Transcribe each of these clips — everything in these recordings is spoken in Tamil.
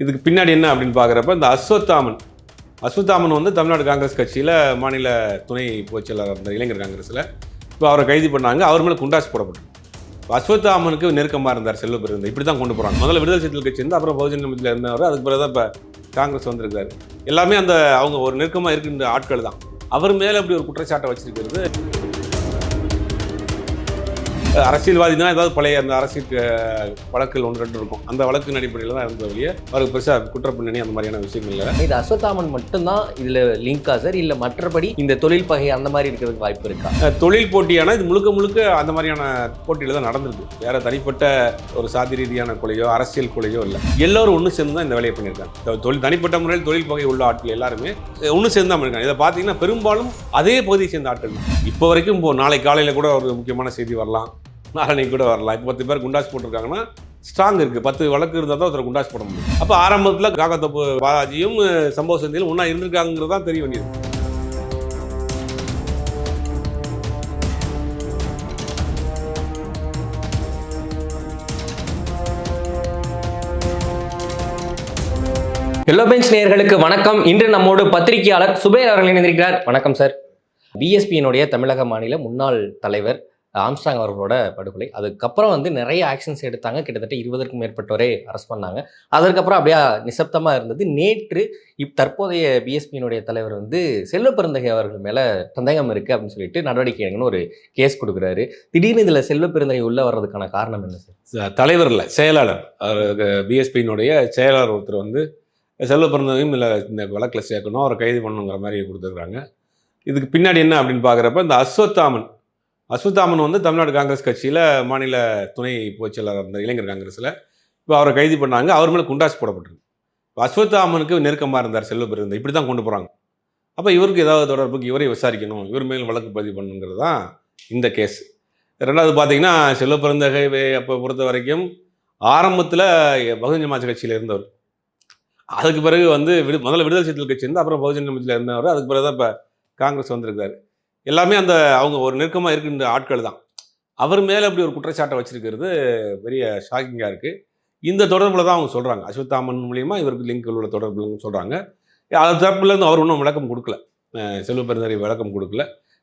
இதுக்கு பின்னாடி என்ன அப்படின்னு பார்க்குறப்ப இந்த அஸ்வத்தாமன். அஸ்வத்தாமன் வந்து தமிழ்நாடு காங்கிரஸ் கட்சியில் மாநில துணை பொதுச்செயலாளர் இருந்த இளைஞர் காங்கிரஸில். இப்போ அவரை கைது பண்ணாங்க அவர் மேலே குண்டாஸ் போடப்பட்டு அஸ்வத்தாமனுக்கு நெருக்கமாக இருந்தார் செல்வ பெருந்த இப்படி தான் கொண்டு போகிறாங்க முதல்ல விடுதலை சிறுத்தைகள் கட்சி இருந்து அப்புறம் பகுஜன் சமாஜ்ல இருந்தவர் அதுக்கு பிறகு தான் இப்போ காங்கிரஸ் வந்திருக்காரு. எல்லாமே அந்த அவங்க ஒரு நெருக்கமாக இருக்கின்ற ஆட்கள் தான். அவர் மேலே அப்படி ஒரு குற்றச்சாட்டை வச்சிருக்கிறது. அரசியல்வாதி தான் ஏதாவது பழைய அந்த அரசியல் வழக்குகள் ஒன்று ரெண்டு இருக்கும். அந்த வழக்கின் அடிப்படையில் தான் இருந்த வழியே அவருக்கு பெருசாக குற்றப்பின்னணி அந்த மாதிரியான விஷயங்கள் இல்லை. இது அஸ்வத்தாமன் மட்டும்தான் இதுல லிங்கா சார் இல்ல மற்றபடி இந்த தொழில் பகை அந்த மாதிரி இருக்கிறதுக்கு வாய்ப்பு இருக்கா? தொழில் போட்டியான இது முழுக்க முழுக்க அந்த மாதிரியான போட்டியில் தான் நடந்திருக்கு. வேற தனிப்பட்ட ஒரு சாதி ரீதியான கொலையோ அரசியல் கொலையோ இல்லை. எல்லோரும் ஒன்று சேர்ந்து தான் இந்த வேலையை பண்ணியிருக்காங்க. தொழில் தனிப்பட்ட முறையில் தொழில் பகை உள்ள ஆட்கள் எல்லாருமே ஒன்று சேர்ந்து தான் பண்ணியிருக்காங்க. இதை பார்த்தீங்கன்னா பெரும்பாலும் அதே பகுதியை சேர்ந்த ஆட்கள் இப்போ வரைக்கும் இப்போ நாளை காலையில் கூட ஒரு முக்கியமான செய்தி வரலாம். நாளைக்கு கூட வரலாம். இப்போ பத்து பேர் குண்டாஸ் போட்டிருக்காங்கன்னா ஸ்ட்ராங் இருக்குது பத்து வழக்கு இருந்தால் தான் ஒருத்தர் குண்டாஸ் போட முடியும். அப்போ ஆரம்பத்தில் காக்கத்தப்பு பாலாஜியும் சம்பவ சந்தியிலும் ஒன்றா இருந்திருக்காங்கிறது தான் தெரிய வேண்டியது. எல்லோ பெஞ்ச் நேயர்களுக்கு வணக்கம். இன்று நம்மோடு பத்திரிகையாளர் சுபேர் அவர்கள் இணைந்திருக்கிறார். வணக்கம் சார் பிஎஸ்பியினுடைய தமிழக மாநில முன்னாள் தலைவர் ஆம்ஸ்டாங் அவர்களோட படுகொலை. அதுக்கப்புறம் வந்து நிறைய ஆக்ஷன்ஸ் எடுத்தாங்க. கிட்டத்தட்ட இருபதற்கும் மேற்பட்டோரே அரெஸ்ட் பண்ணாங்க. அதற்கப்புறம் அப்படியே நிசப்தமாக இருந்தது. நேற்று இப் தற்போதைய பிஎஸ்பியினுடைய தலைவர் வந்து செல்வ பெருந்தகை அவர்கள் மேலே சந்தேகம் இருக்குது அப்படின்னு சொல்லிட்டு நடவடிக்கை எடுங்கன்னு ஒரு கேஸ் கொடுக்குறாரு. திடீர்னு இதில் செல்வ பெருந்தகை உள்ளே வர்றதுக்கான காரணம் என்ன சார் தலைவர் இல்லை செயலாளர். பிஎஸ்பியினுடைய செயலாளர் ஒருத்தர் வந்து செல்வ பிறந்ததையும் இல்லை இந்த வழக்கில் சேர்க்கணும் அவரை கைது பண்ணணுங்கிற மாதிரி கொடுத்துருக்குறாங்க. இதுக்கு பின்னாடி என்ன அப்படின்னு பார்க்குறப்ப இந்த அஸ்வத்தாமன் அஸ்வத்தாமன் வந்து தமிழ்நாடு காங்கிரஸ் கட்சியில் மாநில துணை பொதுச் செயலாளர் இருந்தார் இளைஞர் காங்கிரஸில். இப்போ அவரை கைது பண்ணாங்க அவர் மேலே குண்டாசு போடப்பட்டிருக்கு. இப்போ அஸ்வத்தாமனுக்கு நெருக்கமாக இருந்தார் செல்வ இப்படி தான் கொண்டு போகிறாங்க அப்போ இவருக்கு ஏதாவது தொடர்புக்கு இவரை விசாரிக்கணும் இவர் மேல் வழக்கு பதிவு பண்ணணுங்கிறது தான் இந்த கேஸ் ரெண்டாவது பார்த்தீங்கன்னா செல்வ பிறந்தகை அப்போ பொறுத்த வரைக்கும் ஆரம்பத்தில் பகுஜன் சமாஜ் கட்சியில் இருந்தவர். அதுக்கு பிறகு வந்து விடு முதல்ல விடுதலை சிறுத்தைகள் கட்சி இருந்து அப்புறம் பகுஜன் சமாஜில் இருந்தவர். அதுக்கு பிறகு தான் இப்போ காங்கிரஸ் வந்திருக்காரு எல்லாமே அந்த அவங்க ஒரு நெருக்கமாக இருக்கின்ற ஆட்கள் தான். அவர் மேலே அப்படி ஒரு குற்றச்சாட்டை வச்சிருக்கிறது பெரிய ஷாக்கிங்காக இருக்குது இந்த தொடர்பில் தான் அவங்க சொல்கிறாங்க அஸ்வத்தாமன் மூலியமா இவருக்கு லிங்க் உள்ள தொடர்புலன்னு சொல்கிறாங்க அது தரப்புலேருந்து அவர் ஒன்றும் விளக்கம் கொடுக்கல. செல்வ பெருந்தகை விளக்கம் கொடுக்கல.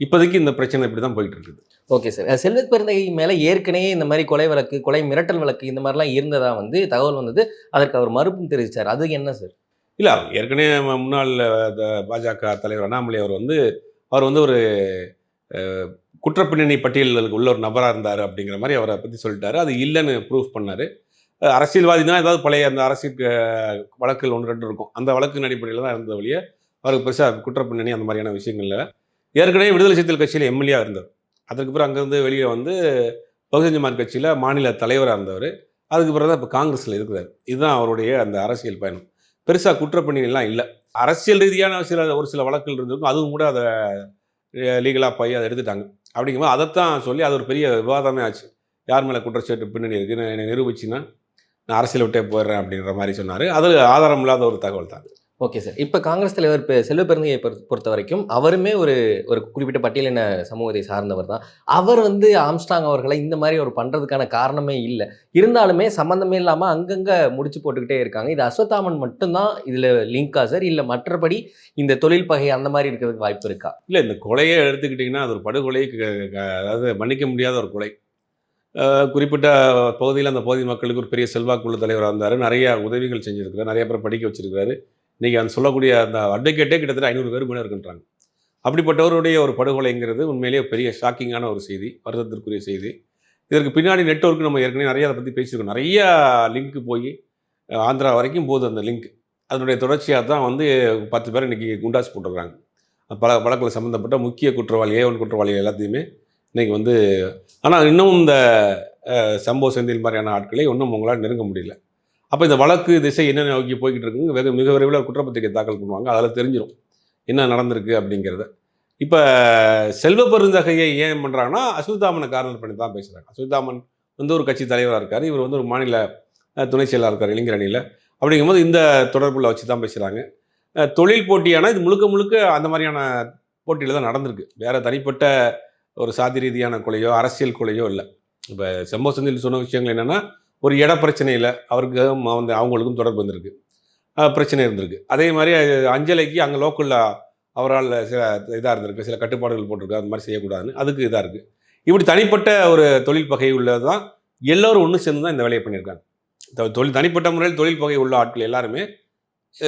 இப்போதைக்கு இந்த பிரச்சனை இப்படி தான் போயிட்டு இருக்குது. Okay sir. செல்வ பெருந்தகை மேலே ஏற்கனவே இந்த மாதிரி கொலை வழக்கு கொலை மிரட்டல் வழக்கு இந்த மாதிரிலாம் இருந்ததா வந்து தகவல் வந்தது. அதற்கு அவர் மறுப்பும் தெரிவிச்சார். அது என்ன சார்? இல்லை ஏற்கனவே முன்னாள் பாஜக தலைவர் அண்ணாமலை அவர் வந்து அவர் வந்து ஒரு குற்றப்பின்னணி பட்டியலில் உள்ள ஒரு நபராக இருந்தார் அப்படிங்கிற மாதிரி அவரை பற்றி சொல்லிட்டாரு. அது இல்லைன்னு ப்ரூஃப் பண்ணார். அரசியல்வாதி தான் ஏதாவது பழைய அந்த அரசியல் வழக்குகள் ஒன்று ரெண்டு இருக்கும். அந்த வழக்கின் அடிப்படையில் தான் இருந்த வழியே அவருக்கு பெருசாக குற்றப்பின்னணி அந்த மாதிரியான விஷயங்களில் ஏற்கனவே விடுதலை சிறுத்தைகள் கட்சியில் எம்எல்ஏ இருந்தார். அதுக்கு பிறகு அங்கேருந்து வெளியே வந்து பகுஜன் சமாஜ் கட்சியில் மாநில தலைவராக இருந்தவர். அதுக்கு பிறகு தான் இப்போ காங்கிரஸில் இருக்கிறார். இதுதான் அவருடைய அந்த அரசியல் பயணம். பெருசாக குற்றப்பணிகள்லாம் இல்லை. அரசியல் ரீதியான சில ஒரு சில வழக்குகள் இருந்திருக்கும். அதுவும் கூட அதை லீகலாக போய் அதை எடுத்துட்டாங்க. அப்படிங்கும்போது அதைத்தான் சொல்லி அது ஒரு பெரிய விவாதமே ஆச்சு. யார் மேலே குற்றச்சாட்டு பின்னணி இருக்குன்னு என்னை நிரூபிச்சுன்னா நான் அரசியல் விட்டே போயிடுறேன் அப்படின்ற மாதிரி சொன்னார். அது ஆதாரம் இல்லாத ஒரு தகவல் தான் ஓகே சார் இப்போ காங்கிரஸ் தலைவர் இப்போ செல்வ பெருந்தகையை பொறுத்த வரைக்கும் அவருமே ஒரு ஒரு குறிப்பிட்ட பட்டியலின சமூகத்தை சார்ந்தவர் தான். அவர் வந்து ஆம்ஸ்டாங் அவர்களை இந்த மாதிரி ஒரு பண்ணுறதுக்கான காரணமே இல்லை. இருந்தாலுமே சம்மந்தமே இல்லாமல் அங்கங்கே முடிச்சு போட்டுக்கிட்டே இருக்காங்க. இது அஸ்வத்தாமன் மட்டும்தான் இதில் லிங்கா சார் இல்லை மற்றபடி இந்த தொழில் பகை அந்த மாதிரி இருக்கிறதுக்கு வாய்ப்பு இருக்கா? இல்லை இந்த கொலையை எடுத்துக்கிட்டிங்கன்னா அது ஒரு படுகொலை அதாவது மன்னிக்க முடியாத ஒரு கொலை. குறிப்பிட்ட பகுதியில் அந்த பகுதி மக்களுக்கு ஒரு பெரிய செல்வாக்குள்ள தலைவராக இருந்தார். நிறைய உதவிகள் செஞ்சுருக்கிறார். நிறைய பேர் படிக்க வச்சிருக்காரு இன்றைக்கி அந்த சொல்லக்கூடிய அந்த அட்வொகேட்டே கிட்டத்தட்ட ஐநூறு பேர் மேலே இருக்குன்றாங்க அப்படிப்பட்டவருடைய ஒரு படுகொலைங்கிறது உண்மையிலேயே பெரிய ஷாக்கிங்கான ஒரு செய்தி வருத்தத்திற்குரிய செய்தி. இதற்கு பின்னாடி நெட்ஒர்க் நம்ம ஏற்கனவே நிறைய அதை பற்றி பேசியிருக்கோம். நிறைய லிங்க் போய் ஆந்திரா வரைக்கும் போகுது அந்த லிங்க் அதனுடைய தொடர்ச்சியாக தான் வந்து பத்து பேர் இன்றைக்கி குண்டாஸ் போட்டுருக்காங்க பல வழக்கில் சம்மந்தப்பட்ட முக்கிய குற்றவாளி ஏ ஒன் குற்றவாளி எல்லாத்தையுமே இன்றைக்கி வந்து ஆனால் இன்னும் இந்த சம்பவ செந்தில் மாதிரியான ஆட்களை இன்னும் உங்களால் நெருங்க முடியல. அப்போ இந்த வழக்கு திசை என்ன நோக்கி போய்கிட்டு இருக்குங்க வெகு மிக விரைவில் குற்றப்பத்திரிக்கை தாக்கல் பண்ணுவாங்க. அதில் தெரிஞ்சிடும் என்ன நடந்திருக்கு அப்படிங்கிறத. இப்போ செல்வ பெருந்தகையை ஏன் பண்ணுறாங்கன்னா அசுதாமனை காரணம் பண்ணி தான் பேசுகிறாங்க அசுதாமன் வந்து ஒரு கட்சி தலைவராக இருக்கார். இவர் வந்து ஒரு மாநில துணை செயலாளர் இருக்கார் இளைஞர் அணியில். அப்படிங்கும்போது இந்த தொடர்பில் வச்சு தான் பேசுகிறாங்க தொழில் போட்டியான இது முழுக்க முழுக்க அந்த மாதிரியான போட்டியில் தான் நடந்திருக்கு. வேறு தனிப்பட்ட ஒரு சாதி ரீதியான கொலையோ அரசியல் கொலையோ இல்லை. இப்போ செம்போ செந்தில் சொன்ன விஷயங்கள் என்னென்னா ஒரு இட பிரச்சனையில் அவருக்கு வந்து அவங்களுக்கும் தொடர்பு வந்திருக்கு. பிரச்சனை இருந்திருக்கு. அதே மாதிரி அஞ்சலைக்கு அங்கே லோக்கலில் அவரால் சில இதாக இருந்திருக்கு. சில கட்டுப்பாடுகள் போட்டிருக்கு அந்த மாதிரி செய்யக்கூடாதுன்னு அதுக்கு இதாக இருக்குது இப்படி தனிப்பட்ட ஒரு தொழில் பகை உள்ளது தான் எல்லோரும் ஒன்று சேர்ந்து தான் இந்த வேலையை பண்ணியிருக்காங்க. தொழில் தனிப்பட்ட முறையில் தொழில் பகை உள்ள ஆட்கள் எல்லாருமே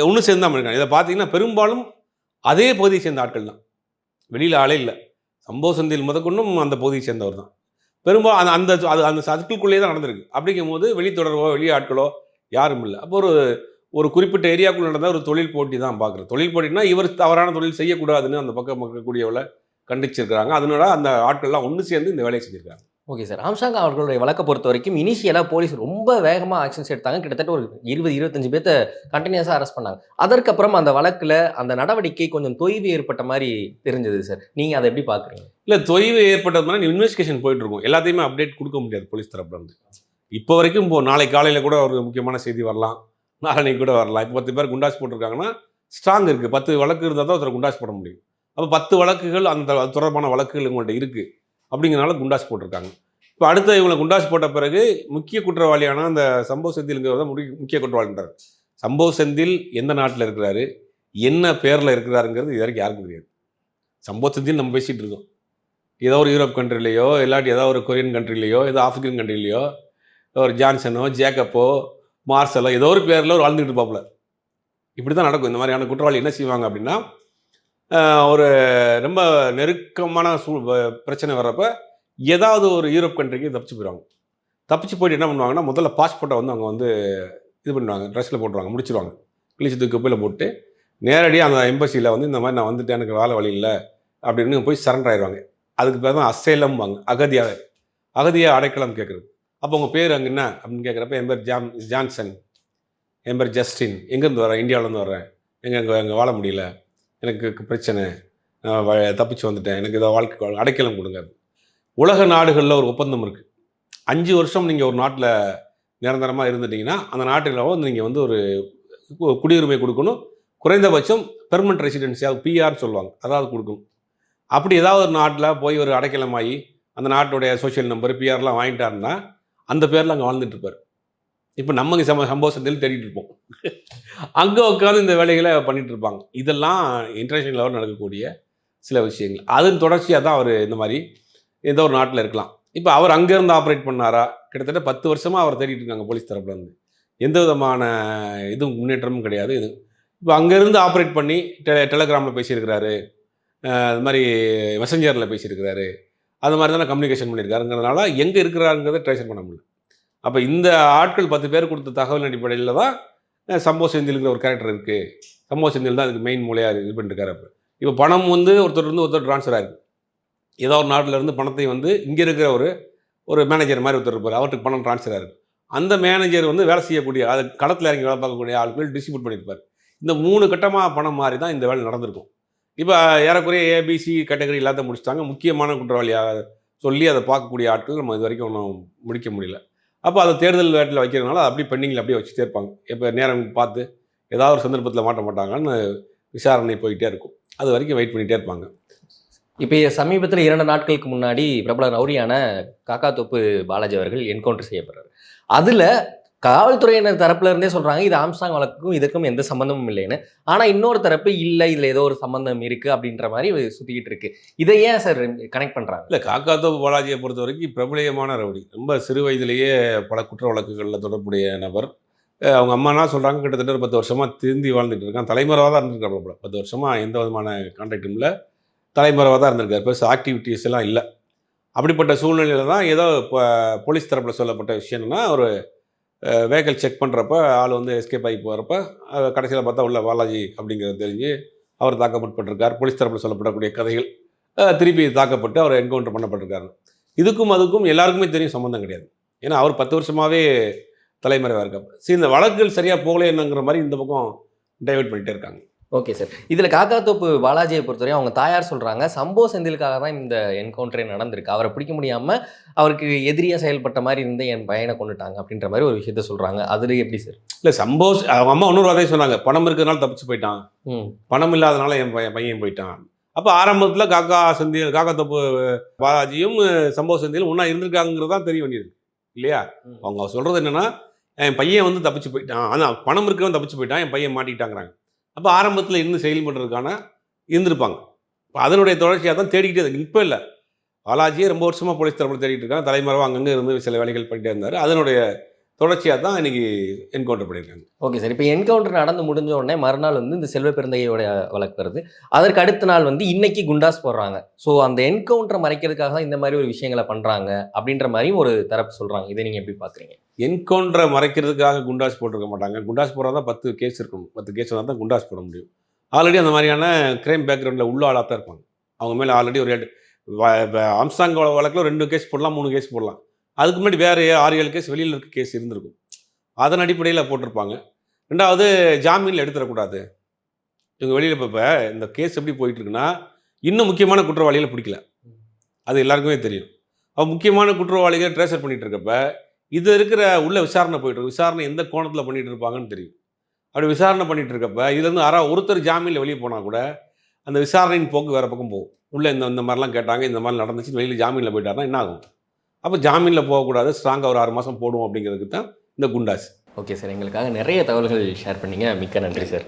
ஒன்று சேர்ந்து தான் பண்ணியிருக்காங்க. இதை பார்த்தீங்கன்னா பெரும்பாலும் அதே பகுதியை சேர்ந்த ஆட்கள் தான். வெளியில் ஆளே இல்லை. சம்பவ சந்தையில் முதற்கொண்டும் அந்த பகுதியை சேர்ந்தவர் தான். பெரும்பாலும் அந்த அந்த அது அந்த சர்க்கிள்குள்ளேயே தான் நடந்திருக்கு. அப்படிங்கும் போது வெளி வெளியாட்களோ வெளி ஆட்களோ யாரும் இல்லை. அப்போ ஒரு ஒரு குறிப்பிட்ட ஏரியாக்குள்ள நடந்த ஒரு தொழில் போட்டி தான் பார்க்குறோம். தொழில் போட்டினா இவர் தவறான தொழில் செய்யக்கூடாதுன்னு அந்த பக்கம் இருக்கக்கூடியவளை கண்டிச்சிருக்கிறாங்க. அதனால அந்த ஆட்கள்லாம் ஒன்று சேர்ந்து இந்த வேலையை செஞ்சுருக்காங்க. ஓகே சார் ஆம்சாங் அவர்களுடைய வழக்கை பொறுத்த வரைக்கும் இனிஷியலாக போலீஸ் ரொம்ப வேகமாக ஆக்ஷன்ஸ் எடுத்தாங்க. கிட்டத்தட்ட ஒரு இருபது இருபத்தஞ்சு பேர்த்த கண்டினியூஸாக அரெஸ்ட் பண்ணாங்க. அதற்கப்புறம் அந்த வழக்கில் அந்த நடவடிக்கை கொஞ்சம் தொய்வு ஏற்பட்ட மாதிரி தெரிஞ்சது சார் நீங்கள் அதை எப்படி பார்க்குறீங்க இல்லை தொய்வு ஏற்பட்டதுனால இன்வெஸ்டிகேஷன் போயிட்டு இருக்கும். எல்லாத்தையுமே அப்டேட் கொடுக்க முடியாது போலீஸ் தரப்புல இருந்து. இப்போ வரைக்கும் இப்போ நாளை காலையில் கூட ஒரு முக்கியமான செய்தி வரலாம். நாளைக்கு கூட வரலாம். இப்போ பத்து பேர் குண்டாஸ் போட்டிருக்காங்கன்னா ஸ்ட்ராங் இருக்குது பத்து வழக்கு இருந்தால் தான் ஒருத்தர் குண்டாஸ் போட முடியும். அப்போ பத்து வழக்குகள் அந்த தொடர்பான வழக்குகள் உங்கள்கிட்ட இருக்குது அப்படிங்கிறனால குண்டாஸ் போட்டிருக்காங்க. இப்போ அடுத்த இவங்களை குண்டாசி போட்ட பிறகு முக்கிய குற்றவாளியான அந்த சம்பவ செந்தில்ங்கிறவர் தான் முடி- முக்கிய குற்றவாளின்றார் சம்பவ செந்தில் எந்த நாட்டில் இருக்கிறாரு? என்ன பேரில் இருக்கிறாருங்கிறது இது வரைக்கும் யாருக்கும் தெரியாது. சம்பவ செந்தில் நம்ம பேசிகிட்டு இருக்கோம். ஏதோ ஒரு யூரோப் கண்ட்ரிலேயோ இல்லாட்டி ஏதோ ஒரு கொரியன் கண்ட்ரிலேயோ ஏதோ ஆஃப்ரிக்கன் கண்ட்ரிலேயோ ஒரு ஜான்சனோ ஜேக்கப்போ மார்சலோ ஏதோ ஒரு பேரில் ஒரு வாழ்ந்துக்கிட்டு இருப்பாப்புல. இப்படி தான் நடக்கும். இந்த மாதிரியான குற்றவாளி என்ன செய்வாங்க அப்படின்னா ஒரு ரொம்ப நெருக்கமான சூ பிரச்சனை வர்றப்போ ஏதாவது ஒரு யூரோப் கண்ட்ரிக்கு தப்பிச்சு போயிடுவாங்க. தப்பிச்சு போயிட்டு என்ன பண்ணுவாங்கன்னா முதல்ல பாஸ்போர்ட்டை வந்து அவங்க வந்து இது பண்ணுவாங்க ட்ரெஸ்ஸில் போட்டுருவாங்க முடிச்சிருவாங்க. கிழிச்சு தூக்கி குப்பையில் போட்டு நேரடியாக அந்த எம்பசியில் வந்து இந்த மாதிரி நான் வந்துட்டு எனக்கு வேலை வழி இல்லை அப்படின்னு போய் சரண்டர் ஆயிடுவாங்க. அதுக்கு பேர் தான் அசேலம்பாங்க அகதியாக அகதியாக அடைக்கலம் கேட்குறது அப்போ உங்கள் பேர் அங்கே என்ன அப்படின்னு கேட்குறப்ப என் பேர் ஜாம் ஜான்சன். என் பேர் ஜஸ்டின். எங்கேருந்து வரேன் இந்தியாவிலேருந்து வரேன் எங்கே எங்கே அங்கே வாழ முடியல. எனக்கு பிரச்சனை. நான் வ- தப்பிச்சு வந்துட்டேன். எனக்கு ஏதோ வாழ்க்கை அடைக்கலம் கொடுங்க. உலக நாடுகளில் ஒரு ஒப்பந்தம் இருக்குது அஞ்சு வருஷம் நீங்கள் ஒரு நாட்டில் நிரந்தரமாக இருந்துட்டீங்கன்னா அந்த நாட்டில் வந்து நீங்கள் வந்து ஒரு கு- குடியுரிமை கொடுக்கணும். குறைந்தபட்சம் பெர்மனன்ட் ரெசிடென்சியாக பிஆர் சொல்லுவாங்க. அதாவது கொடுக்கணும். அப்படி ஏதாவது ஒரு நாட்டில் போய் ஒரு அடைக்கலமாகி அந்த நாட்டுடைய சோஷியல் நம்பர் பிஆர்லாம் வாங்கிட்டாருன்னா அந்த பேரில் அங்கே வாழ்ந்துட்டுருப்பார் இப்போ நம்ம சம சம்பவத்தில் தேடிட்டு இருப்போம். அங்கே உட்காந்து இந்த வேலைகளை பண்ணிகிட்டு இருப்பாங்க. இதெல்லாம் இன்டர்நேஷனல் லெவலில் நடக்கக்கூடிய சில விஷயங்கள். அதன் தொடர்ச்சியாக தான் அவர் இந்த மாதிரி ஏதோ ஒரு நாட்டில் இருக்கலாம். இப்போ அவர் அங்கேருந்து ஆப்ரேட் பண்ணாரா? கிட்டத்தட்ட பத்து வருஷமாக அவர் தேடிட்டு இருக்காங்க போலீஸ் தரப்புல இருந்து. எந்த விதமான இதுவும் முன்னேற்றமும் கிடையாது. இது இப்போ அங்கேருந்து ஆப்ரேட் பண்ணி டெ டெலகிராமில் பேசியிருக்கிறாரு. அது மாதிரி மெசஞ்சரில் பேசியிருக்கிறாரு. அது மாதிரி தானே கம்யூனிகேஷன் பண்ணியிருக்காருங்கிறதுனால எங்கே இருக்கிறாருங்கிறத ட்ரேஷன் பண்ண முடியல. அப்போ இந்த ஆட்கள் பத்து பேர் கொடுத்த தகவல் அடிப்படையில் தான் சம்போ சம்பவ செந்திலுங்கிற ஒரு கேரக்டர் இருக்குது சம்போ செந்தில் தான் அதுக்கு மெயின் மூலையாக இது பண்ணிருக்காரு அப்போ. இப்போ பணம் வந்து ஒருத்தர் வந்து ஒருத்தர் ட்ரான்ஸ்ஃபர் ஆயிருக்கு. ஏதோ ஒரு நாட்டில் இருந்து பணத்தை வந்து இங்கே இருக்கிற ஒரு ஒரு மேனேஜர் மாதிரி ஒருத்தர் இருப்பார். அவருக்கு பணம் ட்ரான்ஸ்ஃபர் ஆகிருக்கு அந்த மேனேஜர் வந்து வேலை செய்யக்கூடிய அது களத்தில் இறங்கி வேலை பார்க்கக்கூடிய ஆட்கள் டிஸ்ட்ரிபியூட் பண்ணியிருப்பார். இந்த மூணு கட்டமாக பணம் மாறி தான் இந்த வேலை நடந்திருக்கும். இப்போ ஏறக்குறைய ஏபிசி கேட்டகரி இல்லாத முடிச்சிட்டாங்க. முக்கியமான குற்றவாளியாக சொல்லி அதை பார்க்கக்கூடிய ஆட்கள் நம்ம இது வரைக்கும் ஒன்றும் முடிக்க முடியல. அப்போ அதை தேர்தல் வேட்டில் வைக்கிறதுனால அப்படியே பெண்டிங்கில் அப்படியே வச்சுட்டே இருப்பாங்க. இப்போ நேரம் பார்த்து ஏதாவது ஒரு சந்தர்ப்பத்தில் மாட்ட மாட்டாங்கன்னு விசாரணை போயிட்டே இருக்கும். அது வரைக்கும் வெயிட் பண்ணிகிட்டே இருப்பாங்க. இப்போ சமீபத்தில் இரண்டு நாட்களுக்கு முன்னாடி பிரபல ரவுடியான காக்காத்தோப்பு பாலாஜி அவர்கள் என்கவுண்டர் செய்யப்படுறாரு. அதில் காவல்துறையினர் தரப்புல இருந்தே சொல்றாங்க இது ஆம்சாங் வழக்குக்கும் இதுக்கும் எந்த சம்மந்தமும் இல்லைன்னு. ஆனா இன்னொரு தரப்பு இல்லை இதுல ஏதோ ஒரு சம்மந்தம் இருக்கு அப்படின்ற மாதிரி சுத்திக்கிட்டு இருக்கு. இதை ஏன் சார் கனெக்ட் பண்றாங்க? இல்லை காக்காத்தோப்பு பாலாஜியை பொறுத்த வரைக்கும் பிரபலியமான ரவுடி. ரொம்ப சிறு வயதிலேயே பல குற்ற வழக்குகளில் தொடர்புடைய நபர். அவங்க அம்மா சொல்கிறாங்க கிட்டத்தட்ட ஒரு பத்து வருஷமாக திருந்தி வாழ்ந்துட்டு இருக்கான். தலைமறைவாக தான் இருந்திருக்காங்க பத்து வருஷமாக எந்த விதமான கான்டாக்டும் இல்லை. தலைமறைவாக தான் இருந்திருக்காரு. பெருசு ஆக்டிவிட்டீஸ் எல்லாம் இல்லை. அப்படிப்பட்ட சூழ்நிலையில் தான் ஏதோ இப்போ போலீஸ் தரப்பில் சொல்லப்பட்ட விஷயம்னா ஒரு வெஹிக்கிள் செக் பண்ணுறப்ப ஆள் வந்து எஸ்கேப் ஆகி போகிறப்ப கடைசியில் பார்த்தா உள்ள பாலாஜி அப்படிங்கிறது தெரிஞ்சு அவர் தாக்கப்பட்டிருக்கார். போலீஸ் தரப்பில் சொல்லப்படக்கூடிய கதைகள் திருப்பி தாக்கப்பட்டு அவர் என்கவுண்டர் பண்ணப்பட்டிருக்காரு. இதுக்கும் அதுக்கும் எல்லாருக்குமே தெரியும் சம்மந்தம் கிடையாது. ஏன்னா அவர் பத்து வருஷமாகவே தலைமறைவாக இருக்கார். சரி இந்த வழக்குகள் சரியாக போகல என்னங்கிற மாதிரி இந்த பக்கம் டைவர்ட் பண்ணிகிட்டே இருக்காங்க. Okay sir. இதுல காக்காத்தோப்பு பாலாஜியை பொறுத்தவரையும் அவங்க தாயார் சொல்றாங்க. சம்போ செந்திலுக்காக தான் இந்த என்கவுண்டரே நடந்திருக்கு. அவரை பிடிக்க முடியாம அவருக்கு எதிரியா செயல்பட்ட மாதிரி இருந்து என் பையனை கொண்டுட்டாங்க அப்படின்ற மாதிரி ஒரு விஷயத்த சொல்றாங்க. அதுல எப்படி சார்? இல்லை சம்போஸ் அவங்க அம்மா இன்னொரு வார்த்தையும் சொன்னாங்க. பணம் இருக்கிறதுனால தப்பிச்சு போயிட்டான். ம். பணம் இல்லாதனால என் பையன் பையன் போயிட்டான். அப்போ ஆரம்பத்தில் காக்கா செந்தில் காக்கா தப்பு பாலாஜியும் சம்பவ செந்திலும் ஒன்றா இருந்திருக்காங்கிறது தான் தெரிய வேண்டியது இல்லையா. அவங்க சொல்கிறது என்னன்னா என் பையன் வந்து தப்பிச்சு போயிட்டான். அதான் பணம் இருக்கிறவன் தப்பிச்சு போயிட்டான். என் பையன் மாட்டிக்கிட்டாங்கிறாங்க. அப்போ ஆரம்பத்தில் இருந்து செயல்படுறதுக்கான இருந்திருப்பாங்க. இப்போ அதனுடைய தொடர்ச்சியாக தான் தேடிக்கிட்டே இப்போ இல்லை. பாலாஜியே ரொம்ப வருஷமாக போலீஸ் தரப்பில் தேடிட்டு இருக்காங்க தலைமறைவாக அங்கங்கே இருந்து சில வேலைகள் பண்ணிட்டே இருந்தார். அதனுடைய தொடர்ச்சியாக தான் இன்னைக்கு என்கவுண்டர் பண்ணியிருக்காங்க. ஓகே சார் இப்போ என்கவுண்டர் நடந்து முடிஞ்ச உடனே மறுநாள் வந்து இந்த செல்வ பெருந்தையோட வழக்கு வருது. அதற்கு அடுத்த நாள் வந்து இன்னைக்கு குண்டாஸ் போடுறாங்க. ஸோ அந்த என்கவுண்டரை மறைக்கிறதுக்காக தான் இந்த மாதிரி ஒரு விஷயங்களை பண்றாங்க அப்படின்ற மாதிரியும் ஒரு தரப்பு சொல்றாங்க. இதை நீங்க எப்படி பாக்குறீங்க? என்கவுண்டரை மறைக்கிறதுக்காக குண்டாஸ் போட்டிருக்க மாட்டாங்க. குண்டாஸ் போடுறதா தான் பத்து கேஸ் இருக்கணும். பத்து கேஸ் தான் குண்டாஸ் போட முடியும். ஆல்ரெடி அந்த மாதிரியான கிரைம் பேக்ரவுண்டில் உள்ள ஆளாக தான் இருப்பாங்க. அவங்க மேலே ஆல்ரெடி ஒரு அம்சாங் வழக்கில் ரெண்டு கேஸ் போடலாம் மூணு கேஸ் போடலாம். அதுக்கு முன்னாடி வேறு ஆறு ஏழு கேஸ் வெளியில் இருக்க கேஸ் இருந்திருக்கும். அதன் அடிப்படையில் போட்டிருப்பாங்க. ரெண்டாவது ஜாமீனில் எடுத்துடக்கூடாது. இவங்க வெளியில் இப்போ இந்த கேஸ் எப்படி போயிட்டுருக்குன்னா இன்னும் முக்கியமான குற்றவாளிகளை பிடிக்கல. அது எல்லாருக்குமே தெரியும். அப்போ முக்கியமான குற்றவாளிகள் ட்ரேசர் பண்ணிகிட்டு இருக்கப்ப இது இருக்கிற உள்ள விசாரணை போயிட்டு விசாரணை எந்த கோணத்தில் பண்ணிகிட்டு இருப்பாங்கன்னு தெரியும். அப்படி விசாரணை பண்ணிகிட்டு இருக்கப்ப இதுலேருந்து யாராவது ஒருத்தர் ஜாமீனில் வெளியே போனால் கூட அந்த விசாரணையின் போக்கு வேறு பக்கம் போகும். உள்ளே இந்த இந்த மாதிரிலாம் கேட்டாங்க இந்த மாதிரி நடந்துச்சு வெளியில் ஜாமீனில் போயிட்டாருன்னா என்ன ஆகும்? அப்போ ஜாமீனில் போகக்கூடாது ஸ்ட்ராங்காக ஒரு ஆறு மாதம் போடுவோம் அப்படிங்கிறதுக்கு தான் இந்த குண்டாஸ் ஓகே சார் எங்களுக்காக நிறைய தகவல்கள் ஷேர் பண்ணீங்க. மிக்க நன்றி சார்